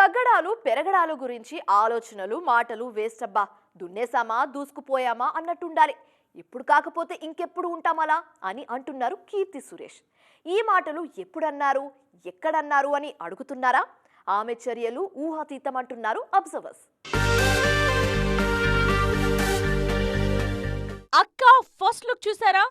తగ్గడాలు పెరగడాలు గురించి ఆలోచనలు మాటలు వేస్ట్ అబ్బా దున్నేసామా దూసుకుపోయామా అన్నట్టుండాలి. ఇప్పుడు కాకపోతే ఇంకెప్పుడు ఉంటామలా అని అంటున్నారు కీర్తి సురేష్. ఈ మాటలు ఎప్పుడన్నారు ఎక్కడన్నారు అని అడుగుతున్నారా? ఆమె చర్యలు ఊహాతీతం అంటున్నారు అబ్జర్వర్స్. అక్క ఫస్ట్ లుక్ చూసారా?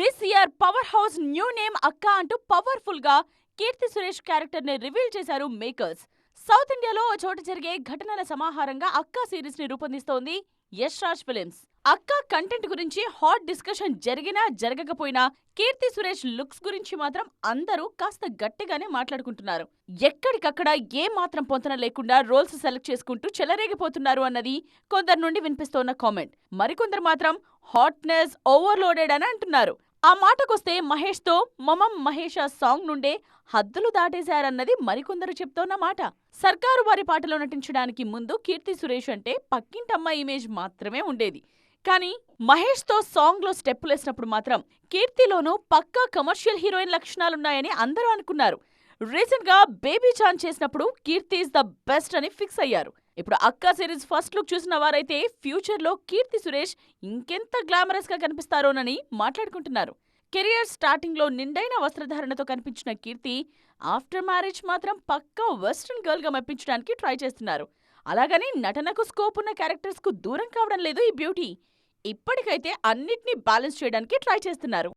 This year power house new name Akka అంటూ పవర్ఫుల్గా కీర్తి సురేష్ క్యారెక్టర్ని రివీల్ చేశారు మేకర్స్ సౌత్ ఇండియాలో ఓ చోట జరిగే ఘటనల సమాహారంగా అక్క సిరీస్ని రూపొందిస్తోంది యష్ రాజ్ ఫిలిమ్స్. అక్క కంటెంట్ గురించి హాట్ డిస్కషన్ జరిగినా జరగకపోయినా కీర్తి సురేష్ లుక్స్ గురించి మాత్రం అందరూ కాస్త గట్టిగానే మాట్లాడుకుంటున్నారు. ఎక్కడికక్కడ ఏ మాత్రం పొంతన లేకుండా రోల్స్ సెలెక్ట్ చేసుకుంటూ చెలరేగిపోతున్నారు అన్నది కొందరి నుండి వినిపిస్తోన్న కామెంట్. మరికొందరు మాత్రం హాట్నెస్ ఓవర్లోడెడ్ అని అంటున్నారు. ఆ మాటకొస్తే మహేష్తో మమం మహేష సాంగ్ నుండే హద్దులు దాటేశారన్నది మరికొందరు చెప్తోన్న మాట. సర్కారు వారి పాటలో నటించడానికి ముందు కీర్తి సురేష్ అంటే పక్కింటమ్మ ఇమేజ్ మాత్రమే ఉండేది. కానీ మహేష్తో సాంగ్లో స్టెప్పులేసినప్పుడు మాత్రం కీర్తిలోనూ పక్కా కమర్షియల్ హీరోయిన్ లక్షణాలున్నాయని అందరూ అనుకున్నారు. రీసెంట్గా బేబీ చాన్ చేసినప్పుడు కీర్తి ఇస్ ద బెస్ట్ అని ఫిక్స్ అయ్యారు. ఇప్పుడు అక్కా సిరీస్ ఫస్ట్ లుక్ చూసిన వారైతే ఫ్యూచర్లో కీర్తి సురేష్ ఇంకెంత గ్లామరస్గా కనిపిస్తారోనని మాట్లాడుకుంటున్నారు. కెరియర్ స్టార్టింగ్లో నిండైన వస్త్రధారణతో కనిపించిన కీర్తి ఆఫ్టర్ మ్యారేజ్ మాత్రం పక్కా వెస్ట్రన్ గర్ల్గా మెప్పించడానికి ట్రై చేస్తున్నారు. అలాగని నటనకు స్కోప్ ఉన్న క్యారెక్టర్స్కు దూరం కావడం లేదు ఈ బ్యూటీ ఇప్పటికైతే అన్నిటినీ బ్యాలెన్స్ చేయడానికి ట్రై చేస్తున్నారు.